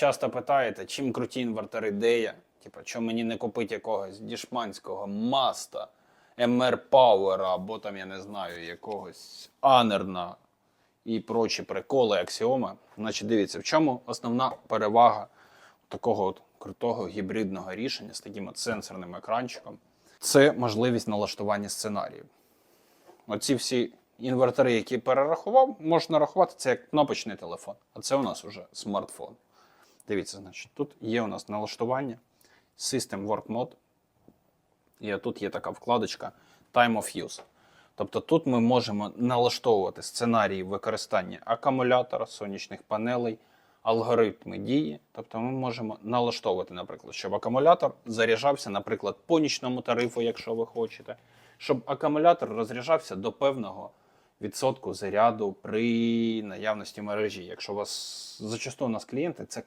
часто питаєте, чим круті інвертори, де я? Типа, що мені не купити якогось дішманського маста, MR Power, або там, я не знаю, якогось Анерна і прочі приколи, аксіоми. Значить, дивіться, в чому основна перевага такого от крутого гібридного рішення з таким от сенсорним екранчиком. Це можливість налаштування сценаріїв. Оці всі інвертори, які перерахував, можна рахувати це як кнопочний телефон. А це у нас вже смартфон. Дивіться, значить, тут є у нас налаштування, System Work Mode. І тут є така вкладочка Time of Use. Тобто тут ми можемо налаштовувати сценарії використання акумулятора, сонячних панелей, алгоритми дії. Тобто ми можемо налаштовувати, наприклад, щоб акумулятор заряджався, наприклад, по нічному тарифу, якщо ви хочете, щоб акумулятор розряджався до певного відсотку заряду при наявності мережі. Якщо у вас зачасту у нас клієнти, це